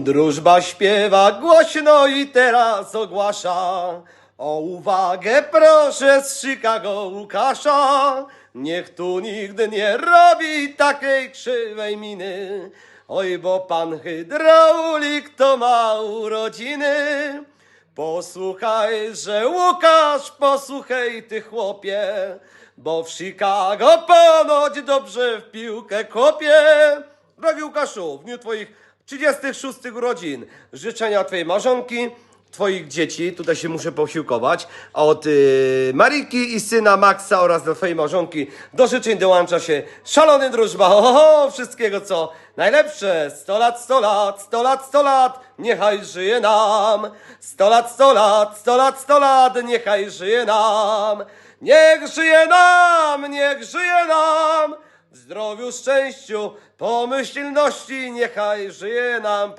Drużba śpiewa głośno i teraz ogłasza. O uwagę proszę z Chicago Łukasza. Niech tu nigdy nie robi takiej krzywej miny. Oj, bo pan hydraulik to ma urodziny. Posłuchaj, że Łukasz, posłuchaj ty chłopie, bo w Chicago ponoć dobrze w piłkę kopie. Drogi Łukaszu, w dniu twoich 36 urodzin. Życzenia twojej małżonki, twoich dzieci, tutaj się muszę posiłkować, od y, Mariki i syna Maxa oraz do twojej małżonki do życzeń dołącza się szalony drużba, ho, ho, wszystkiego co najlepsze, 100 lat, 100 lat, 100 lat, 100 lat, niechaj żyje nam, 100 lat, 100 lat, 100 lat, 100 lat, niechaj żyje nam, niech żyje nam, niech żyje nam, zdrowiu, szczęściu, pomyślności, niechaj żyje nam.